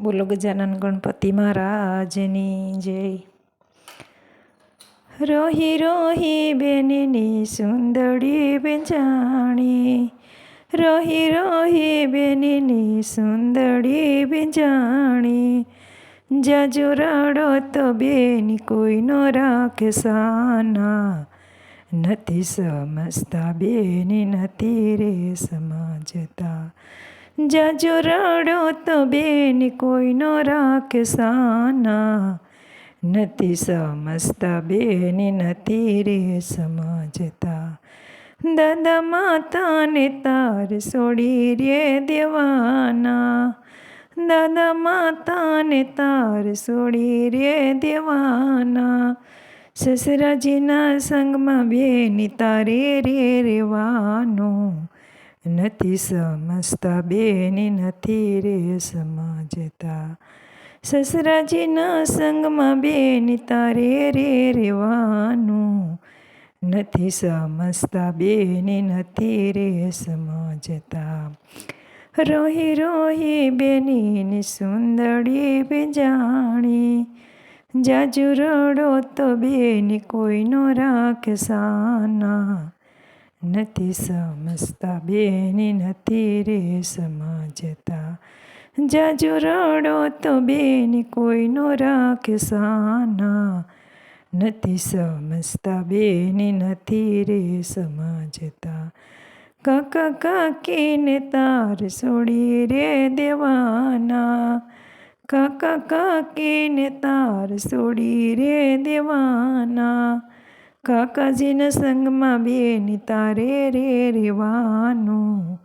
બોલો ગજાનન ગણપતિ મહારાજની જય. રોહી રોહી બેનની સુંદરી બેંજાણી. રોહી રોહી બેનની સુંદરી બેંજાણી. જાજુ રડો તો બેન કોઈનો રાખે સાના નથી સમજતા બેની, નથી રે સમજતા. જાજો રડો તો બેન કોઈનો રાખે સાના નથી સમજતા બેન, નથી રે સમજતા. દાદા માતાને તાર છોડી રે દેવાના. દાદા માતાને તાર છોડી રે દેવાના. સસરાજીના સંગમાં બેની તારે રે રેવાનું. નથી સમજતા, બેની નથી રે સમજતા. સસરાજીના સંગમાં બેની તારે રે રેવાનું નથી સમજતા, બેની નથી રે સમજતા. રોહી રોહી બેની સુંદરી બેજાણી. જાજુ રડો તો બેની કોઈનો રાખ સાના. નથી સમજતા બેની નથી રે સમજતા જાજુ રડો તો બેની કોઈનો રાખ સાના નથી સમજતા બેની નથી રે સમજતા કાકા કાકીને તાર છોડી રે દેવાના કાકા કાકીને તાર છોડી રે દેવાના કાકાજીના સંગમાં બેની તારે રે રેવાનું.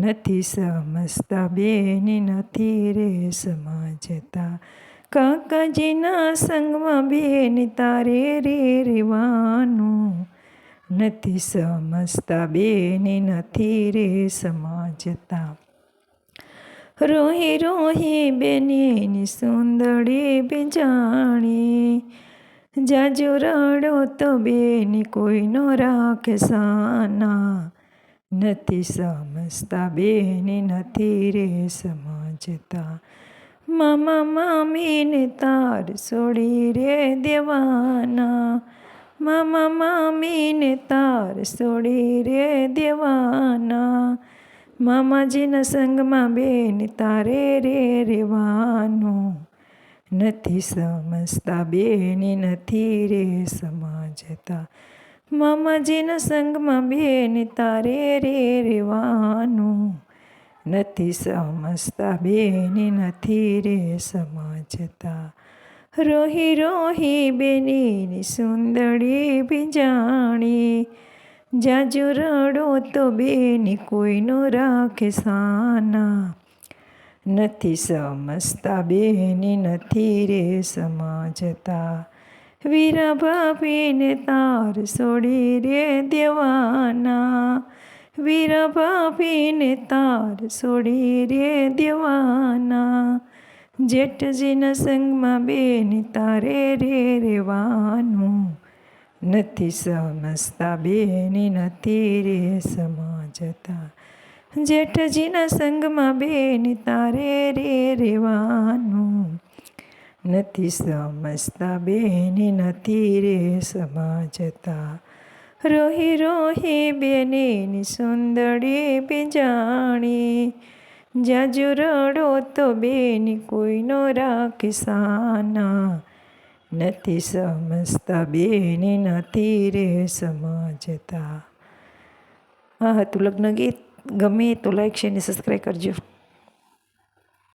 નથી સમજતા બેની, નથી રે સમજતા. કાકાજીના સંગમાં બેની તારે રે રેવાનું. નથી સમજતા બેની, નથી રે સમજતા. રોહી રોહી બેની સુંદરી બેજાણી. જાજુ રડો તો બેની કોઈનો રાખે સાના નથી સમજતા બેની, નથી રે સમજતા. મામા મામીને તાર છોડી રે દેવાના. મામા મામીને તાર છોડી રે દેવાના. મામાજીના સંગમાં બેન તારે રે રેવાનું. નથી સમજતા, બેની નથી રે સમજતા. મામાજીના સંગમાં બેન, તારે રે રેવાનું નથી સમજતા, બેની નથી રે સમજતા. રોહી રોહી, બેનીની સુંદરી બીજાણી જાજુ રડો તો બેની કોઈનો રાખે સાના. નથી સમજતા બેની નથી રે સમજતા. વીરા ભાભીને તાર છોડી રે દેવાના. વીરા ભાભીને તાર છોડી રે દેવાના. જેઠજીના સંગમાં બેન તારે રે રેવાનું નથી સમજતા બેની નથી રે સમજતા. જેઠજીના સંગમાં બેની તારે રે રેવાનું નથી સમજતા બેની, નથી રે સમજતા. રોહી રોહી બેની સુંદરી બેજાણી. જાજુ રડો તો બેની કોઈનો રાખે સાના નથી સમજતા બેન, નથી રે સમજતા. આ હતું લગ્ન ગીત ગમે તો લાઈક શેર ને સબસ્ક્રાઈબ કરજો.